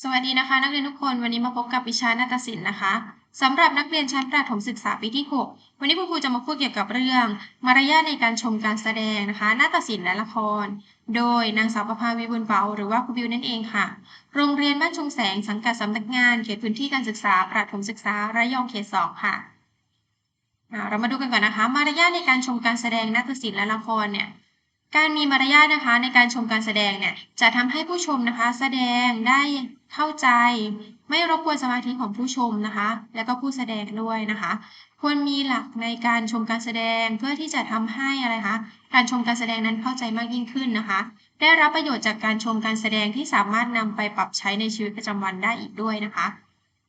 สวัสดีนะคะนักเรียนทุกคนวันนี้มาพบกับวิชานาฏศิลป์นะคะสำหรับนักเรียนชั้นประถมศึกษาปีที่ 6 วันนี้คุณครูจะมาพูดเกี่ยวกับเรื่อง มารยาทในการชมการแสดงนะคะนาฏศิลป์และละคร โดยนางสาวประภาวีบุญเปาหรือว่าครูบิวนั่นเองค่ะ โรงเรียนบ้านชุมแสงสังกัดสำนักงานเขตพื้นที่การศึกษาประถมศึกษาระยองเขตสองค่ะเรามาดูกันก่อนนะคะ มารยาทในการชมการแสดงนาฏศิลป์และละครเนี่ยการมีมารยาทนะคะในการชมการแสดงเนี่ยจะทำให้ผู้ชมนะคะ แสดงได้ เข้าใจ ไม่รบกวนสมาธิของผู้ชมนะคะ แล้วก็ผู้แสดงด้วยนะคะ ควรมีหลักในการชมการแสดงเพื่อที่จะทำให้อะไรคะ การชมการแสดงนั้นเข้าใจมากยิ่งขึ้นนะคะ ได้รับประโยชน์จากการชมการแสดงที่สามารถนำไปปรับใช้ในชีวิตประจำวันได้อีกด้วยนะคะ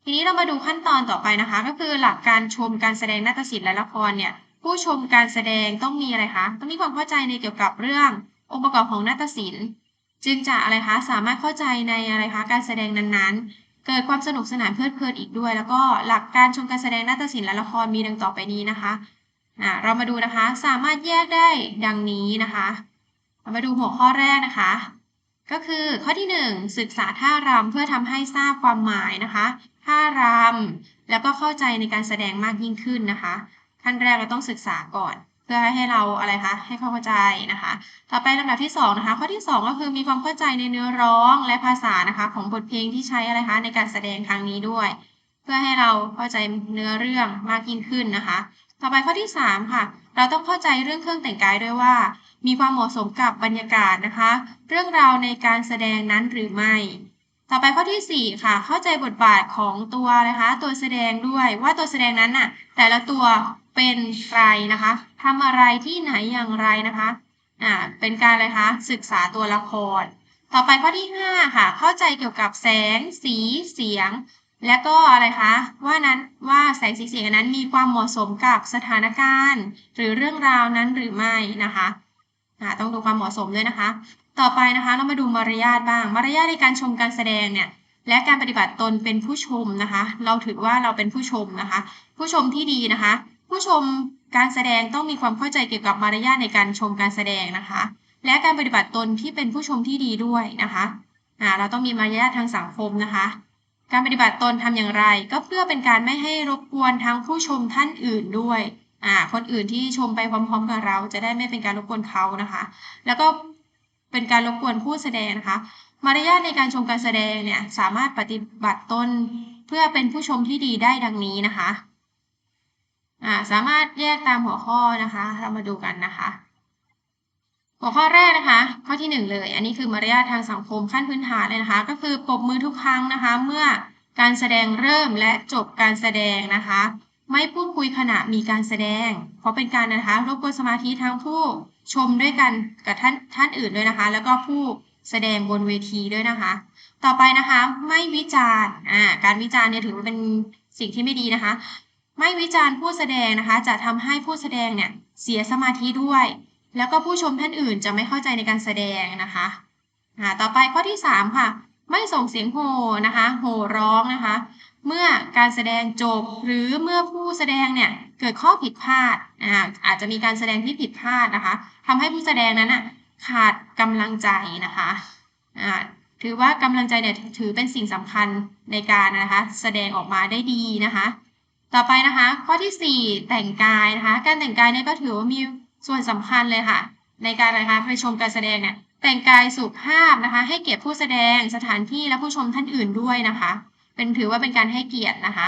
ทีนี้เรามาดูขั้นตอนต่อไปนะคะ ก็คือหลักการชมการแสดงนาฏศิลป์และละครเนี่ย ผู้ชมการแสดงต้องมีอะไรคะ ต้องมีความเข้าใจในเกี่ยวกับเรื่ององค์ประกอบของนาฏศิลป์ จึงจะอะไรคะสามารถเข้าใจในอะไรคะการแสดงนั้นๆ เกิดความสนุกสนานเพลิดเพลินอีกด้วย แล้วก็หลักการชมการแสดงนาฏศิลป์และละครมีดังต่อไปนี้นะคะอ่าเรามาดูนะคะสามารถแยกได้ดังนี้นะคะเรามาดูหัวข้อแรกนะคะ ก็คือข้อที่หนึ่งศึกษาท่ารำเพื่อทำให้ทราบความหมายนะคะท่ารำแล้วก็เข้าใจในการแสดงมากยิ่งขึ้นนะคะขั้นแรกเราต้องศึกษาก่อน เพื่อให้เราอะไรคะให้เข้าใจนะคะ ต่อไปลำดับที่สองนะคะข้อที่สองก็คือมีความเข้าใจในเนื้อร้องและภาษานะคะของบทเพลงที่ใช้อะไรคะในการแสดงครั้งนี้ด้วย เพื่อให้เราเข้าใจเนื้อเรื่องมากยิ่งขึ้นนะคะ ต่อไปข้อที่สามค่ะ เราต้องเข้าใจเรื่องเครื่องแต่งกายด้วยว่า มีความเหมาะสมกับบรรยากาศนะคะ เรื่องราวในการแสดงนั้นหรือไม่ ต่อไปข้อที่ 4 ค่ะ เข้าใจบทบาทของตัวนะคะ ตัวแสดงด้วยว่าตัวแสดงนั้นน่ะ แต่ละตัวเป็นใครนะคะทำอะไรที่ไหนอย่างไรนะคะอ่าเป็นการอะไรคะศึกษาตัวละคร ต่อไปข้อที่ 5 ค่ะ เข้าใจเกี่ยวกับแสง สีเสียง และก็อะไรคะว่านั้นว่าแสงสีเสียงนั้นมีความเหมาะสมกับสถานการณ์ หรือเรื่องราวนั้นหรือไม่นะคะอ่าต้องดูความเหมาะสมด้วยนะคะ ต่อไปนะคะเรามาดูมารยาทบ้าง มารยาทในการชมการแสดงเนี่ยและการปฏิบัติตนเป็นผู้ชมนะคะ เราถือว่าเราเป็นผู้ชมนะคะ ผู้ชมที่ดีนะคะ ผู้ชมการแสดงต้องมีความเข้าใจเกี่ยวกับมารยาทในการชมการแสดงนะคะ และการปฏิบัติตนที่เป็นผู้ชมที่ดีด้วยนะคะอ่าเราต้องมีมารยาททางสังคมนะคะ การปฏิบัติตนทำอย่างไร ก็เพื่อเป็นการไม่ให้รบกวนทั้งผู้ชมท่านอื่นด้วยอ่าคนอื่นที่ชมไปพร้อม ๆ กับเรา จะได้ไม่เป็นการรบกวนเขานะคะ แล้วก็ เป็นการรบกวนผู้แสดงนะคะ มารยาทในการชมการแสดงเนี่ยสามารถปฏิบัติตนเพื่อเป็นผู้ชมที่ดีได้ดังนี้นะคะอ่าสามารถแยกตามหัวข้อนะคะ เรามาดูกันนะคะ หัวข้อแรกนะคะ ข้อที่หนึ่งเลย อันนี้คือมารยาททางสังคมขั้นพื้นฐานเลยนะคะ ก็คือปรบมือทุกครั้งนะคะ เมื่อการแสดงเริ่มและจบการแสดงนะคะ ไม่พูดคุยขณะมีการแสดง เพราะเป็นการนะคะรบกวนสมาธิทั้งผู้ ชมด้วยกันกับท่านท่านอื่นด้วยนะคะ แล้วก็ผู้แสดงบนเวทีด้วยนะคะ ต่อไปนะคะไม่วิจารณ์อ่าการวิจารณ์เนี่ยถือว่าเป็นสิ่งที่ไม่ดีนะคะ ไม่วิจารณ์ผู้แสดงนะคะ จะทำให้ผู้แสดงเนี่ยเสียสมาธิด้วย แล้วก็ผู้ชมท่านอื่นจะไม่เข้าใจในการแสดงนะคะอ่าต่อไปข้อที่ 3 ค่ะ ไม่ส่งเสียงโห่นะคะ โห่ร้องนะคะ เมื่อการแสดงจบหรือเมื่อผู้แสดงเนี่ย เกิดข้อผิดพลาดอาอาจจะมีการแสดงที่ผิดพลาดนะคะทำให้ผู้แสดงนั้นอะขาดกำลังใจนะคะอ่าถือว่ากำลังใจเนี่ยถือเป็นสิ่งสำคัญในการนะคะ แสดงออกมาได้ดีนะคะ ต่อไปนะคะ ข้อที่ 4 แต่งกายนะคะ การแต่งกายเนี่ยก็ถือว่ามีส่วนสำคัญเลยค่ะ ในการนะคะไปชมการแสดงเนี่ยแต่งกายสุภาพนะคะ ให้เกียรติผู้แสดงสถานที่และผู้ชมท่านอื่นด้วยนะคะ เป็นถือว่าเป็นการให้เกียรตินะคะ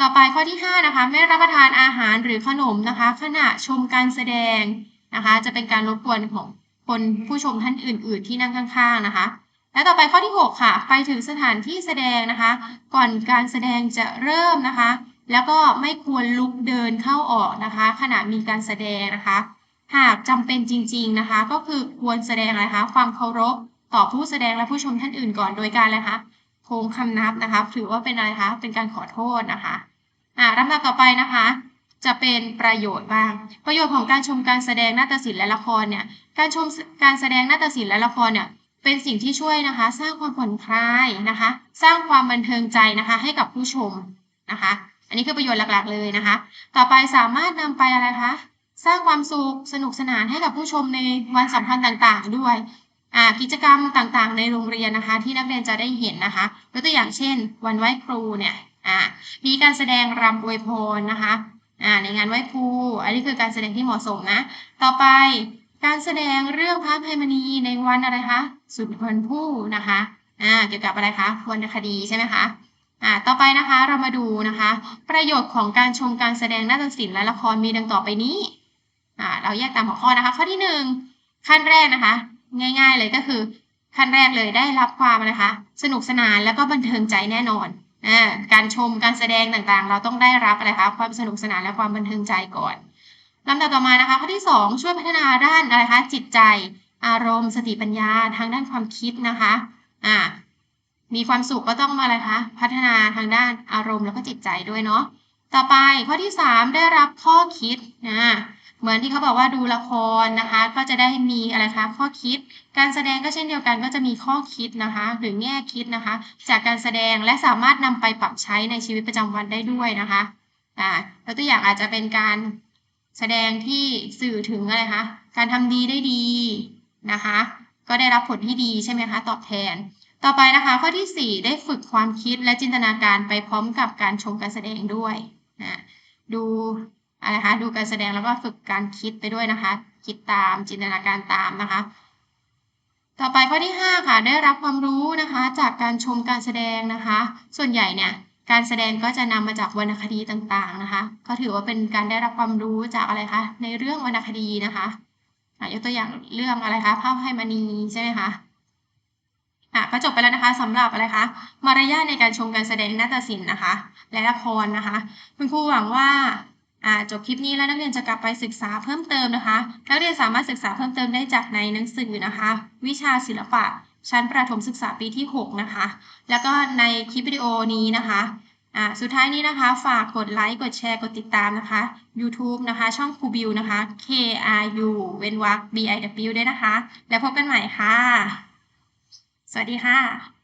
ต่อไปข้อที่5นะคะไม่รับประทานอาหารหรือขนมนะคะ ขณะชมการแสดงนะคะ จะเป็นการรบกวนของคนผู้ชมท่านอื่น ๆ ที่นั่งข้าง ๆนะคะ และต่อไปข้อที่ 6 ค่ะ ไปถึงสถานที่แสดงนะคะ ก่อนการแสดงจะเริ่มนะคะ แล้วก็ไม่ควรลุกเดินเข้าออกนะคะ ขณะมีการแสดงนะคะ หากจำเป็นจริง ๆนะคะ ก็คือควรแสดงอะไรคะความเคารพต่อผู้แสดงและผู้ชมท่านอื่นก่อนโดยการอะไรคะโค้งคำนับนะคะถือว่าเป็นอะไรคะเป็นการขอโทษนะคะ อ่าลำดับต่อไปนะคะ จะเป็นประโยชน์บ้าง ประโยชน์ของการชมการแสดงนาฏศิลป์และละครเนี่ย การชมการแสดงนาฏศิลป์และละครเนี่ยเป็นสิ่งที่ช่วยนะคะ สร้างความผ่อนคลายนะคะ สร้างความบันเทิงใจนะคะ ให้กับผู้ชมนะคะ อันนี้คือประโยชน์หลักๆเลยนะคะ ต่อไปสามารถนำไปอะไรคะสร้างความสุขสนุกสนานให้กับผู้ชมในวันสำคัญต่างๆ ด้วยอ่ากิจกรรมต่างๆ ในโรงเรียนนะคะ ที่นักเรียนจะได้เห็นนะคะยกตัวอย่างเช่น วันไหว้ครูเนี่ย อ่ามีการแสดงรำอวยพรนะคะอ่าในงานไหว้ครูอันนี้คือการแสดงที่เหมาะสมนะ ต่อไปการแสดงเรื่องพระภัยมณีในวันอะไรคะสุนทรภู่นะคะอ่าเกี่ยวกับอะไรคะวรรณคดีใช่ไหมคะอ่าต่อไปนะคะเรามาดูนะคะ ประโยชน์ของการชมการแสดงนาฏศิลป์และละครมีดังต่อไปนี้อ่าเราแยกตามหัวข้อนะคะ ข้อที่หนึ่งขั้นแรกนะคะ ง่าย ๆเลยก็คือขั้นแรกเลยได้รับความนะคะ สนุกสนานแล้วก็บันเทิงใจแน่นอน การชมการแสดงต่างๆ เราต้องได้รับอะไรคะความสนุกสนานและความบันเทิงใจก่อนลำดับต่อมานะคะข้อที่สองช่วยพัฒนาด้านอะไรคะจิตใจ อารมณ์ สติปัญญาทางด้านความคิดนะคะอ่ามีความสุขก็ต้องมาอะไรคะพัฒนาทางด้านอารมณ์แล้วก็จิตใจด้วยเนาะต่อไปข้อที่สามได้รับข้อคิดนะ เหมือนที่เขาบอกว่าดูละครนะคะ ก็จะได้มีอะไรคะข้อคิด การแสดงก็เช่นเดียวกันก็จะมีข้อคิดนะคะ หรือแง่คิดนะคะ จากการแสดงและสามารถนำไปปรับใช้ในชีวิตประจำวันได้ด้วยนะคะอ่ายกตัวอย่างอาจจะเป็นการแสดงที่สื่อถึงอะไรคะการทำดีได้ดีนะคะ ก็ได้รับผลที่ดีใช่ไหมคะ ตอบแทน ต่อไปนะคะ ข้อที่ 4 ได้ฝึกความคิดและจินตนาการไปพร้อมกับการชมการแสดงด้วยนะดู อะไรคะ ดูการแสดงแล้วก็ฝึกการคิดไปด้วยนะคะ คิดตามจินตนาการตามนะคะ ต่อไปข้อที่ 5 ค่ะ ได้รับความรู้นะคะ จากการชมการแสดงนะคะ ส่วนใหญ่เนี่ยการแสดงก็จะนำมาจากวรรณคดีต่างๆนะคะ ก็ถือว่าเป็นการได้รับความรู้จากอะไรคะ ในเรื่องวรรณคดีนะคะอะยกตัวอย่างเรื่องอะไรคะภาพให้มณีใช่ไหมคะอะก็จบไปแล้วนะคะสำหรับอะไรคะมารยาทในการชมการแสดงนาฏศิลป์นะคะ และละครนะคะ คุณครูหวังว่า อ่าจบคลิปนี้แล้วนักเรียนจะกลับไปศึกษาเพิ่มเติมนะคะ นักเรียนสามารถศึกษาเพิ่มเติมได้จากในหนังสือนะคะ วิชาศิลปะ ชั้นประถมศึกษาปีที่ 6 นะคะ แล้วก็ในคลิปวิดีโอนี้นะคะอ่าสุดท้ายนี้นะคะ ฝากกดไลค์ กดแชร์ กดติดตามนะคะ YouTube นะคะ ช่องครูบิวนะคะ K R U เว้นวรรค B I W ด้วยนะคะ แล้วพบกันใหม่ค่ะ สวัสดีค่ะ